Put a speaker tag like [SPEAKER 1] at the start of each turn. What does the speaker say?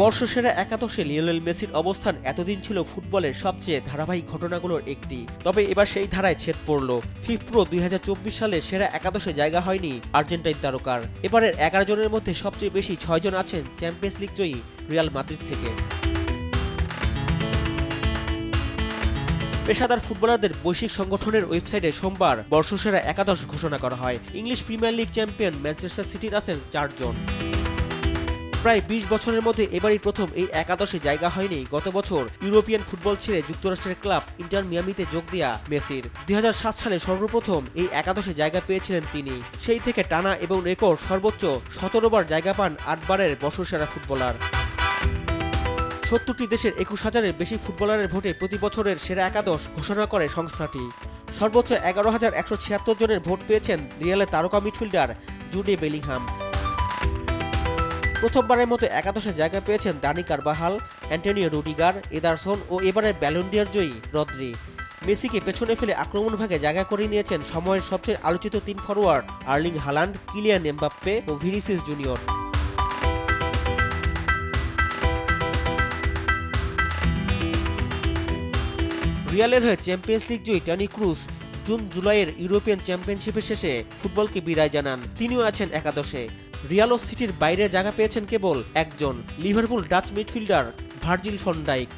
[SPEAKER 1] বর্ষসেরা একাদশে লিওনেল মেসির অবস্থান এতদিন ছিল ফুটবলের সবচেয়ে ধারাবাহিক ঘটনাগুলোর একটি। তবে এবার সেই ধারায় ছেদ পড়ল। ফিফপ্রো দুই সালে সেরা একাদশে জায়গা হয়নি আর্জেন্টাইন তারকার। এবারের এগারো জনের মধ্যে সবচেয়ে বেশি ছয়জন আছেন চ্যাম্পিয়ন্স লিগ জয়ী রিয়াল মাদ্রিদ থেকে। পেশাদার ফুটবলারদের বৈশ্বিক সংগঠনের ওয়েবসাইটে সোমবার বর্ষসেরা একাদশ ঘোষণা করা হয়। English Premier League champion Manchester সিটির আছেন চারজন। প্রায় বিশ বছরের মধ্যে এবারই প্রথম এই একাদশে জায়গা হয়নি। গত বছর ইউরোপিয়ান ফুটবল ছেড়ে যুক্তরাষ্ট্রের ক্লাব ইন্টার মিয়ামিতে যোগ দেয়া মেসির। দুই হাজার সাত সালে সর্বপ্রথম এই একাদশে জায়গা পেয়েছিলেন তিনি। সেই থেকে টানা এবং রেকর্ড সর্বোচ্চ সতেরো বার জায়গা পান আটবারের বর্ষসেরা ফুটবলার। সত্তরটি দেশের একুশ হাজারের বেশি ফুটবলারের ভোটে প্রতি বছরের সেরা একাদশ ঘোষণা করে সংস্থাটি। সর্বোচ্চ এগারো হাজার একশো ছিয়াত্তর জনের ভোট পেয়েছেন রিয়ালের তারকা মিডফিল্ডার জুডে বেলিংহাম। প্রথমবারের মতো একাদশে জায়গা পেয়েছেন Dani Carvajal, Antonio Rudiger, Ederson ও এবারের ব্যালন্ডিয়ার জয়ী রদ্রি। মেসিকে পেছনে ফেলে আক্রমণ ভাগে জায়গা করে নিয়েছেন সময়ের সবচেয়ে আলোচিত তিন forward, Erling Haaland, Kylian Mbappe ও ভিনিসিস জুনিয়র। রিয়ালের হয়ে চ্যাম্পিয়ন্স লিগ জয়ী টনি ক্রুজ জুন জুলাইয়ের ইউরোপিয়ান চ্যাম্পিয়নশিপের শেষে ফুটবলকে বিদায় জানান। তিনিও আছেন একাদশে। রিয়াল সিটির বাইরে জায়গা পেয়েছেন কেবল একজন Liverpool Dutch midfielder Virgil van Dijk